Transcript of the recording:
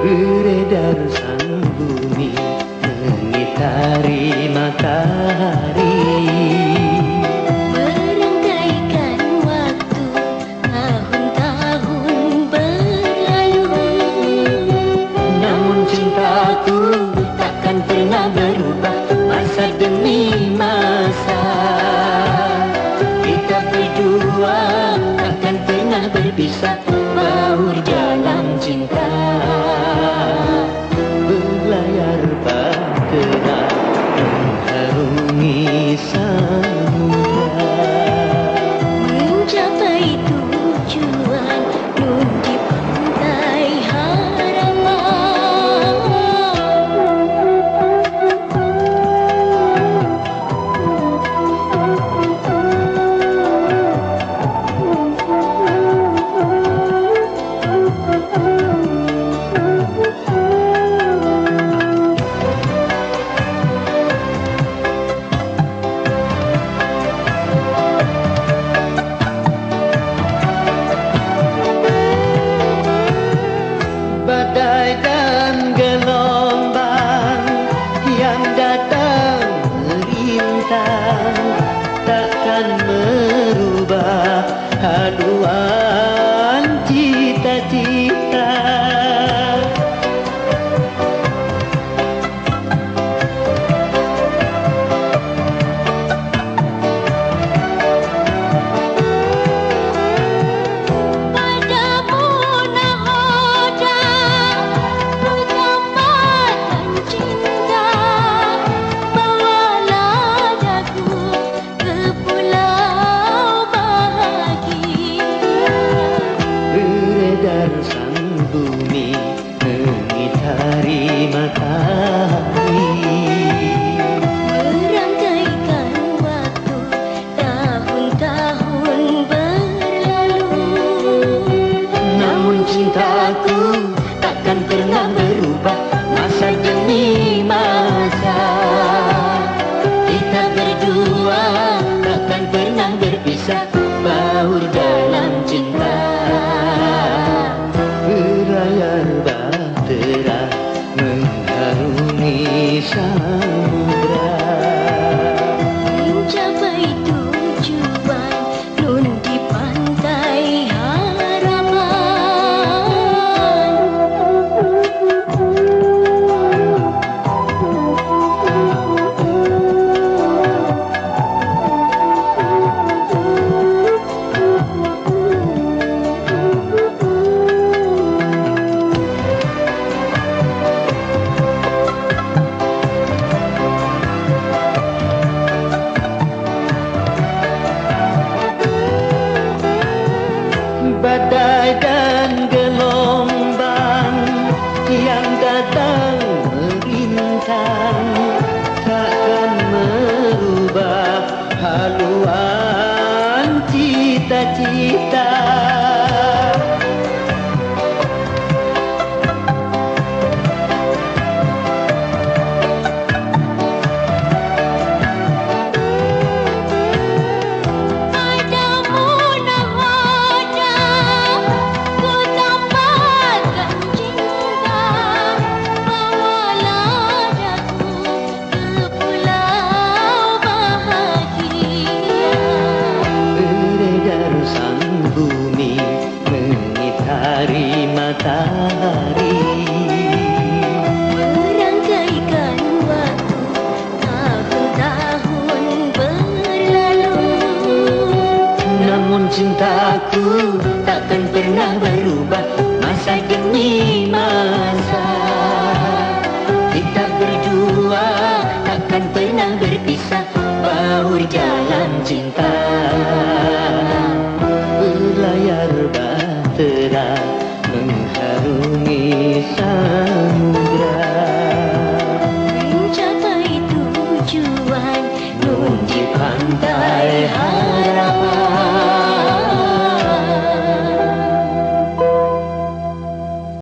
Beredar sang bumi Mengitari matahari. Merangkaikan waktu Tahun-tahun berlalu. Namun cintaku takkan pernah berubah Masa demi masa. Kita berdua takkan pernah berpisah Mengharungi takkan merubah haluan cita-cita cintaku takkan pernah berubah Masa demi masa. Kita berdua takkan pernah berpisah Baur dalam cinta. Berlayar bahtera Mengharungi samudra datang merintang takkan merubah haluan cita-cita Namun cintaku takkan pernah berubah. Masa demi masa Kita berdua takkan pernah berpisah. Baur jalan cinta Berlayar bahtera Mengharungi samudra Mencapai tujuan Nun di pantai harapan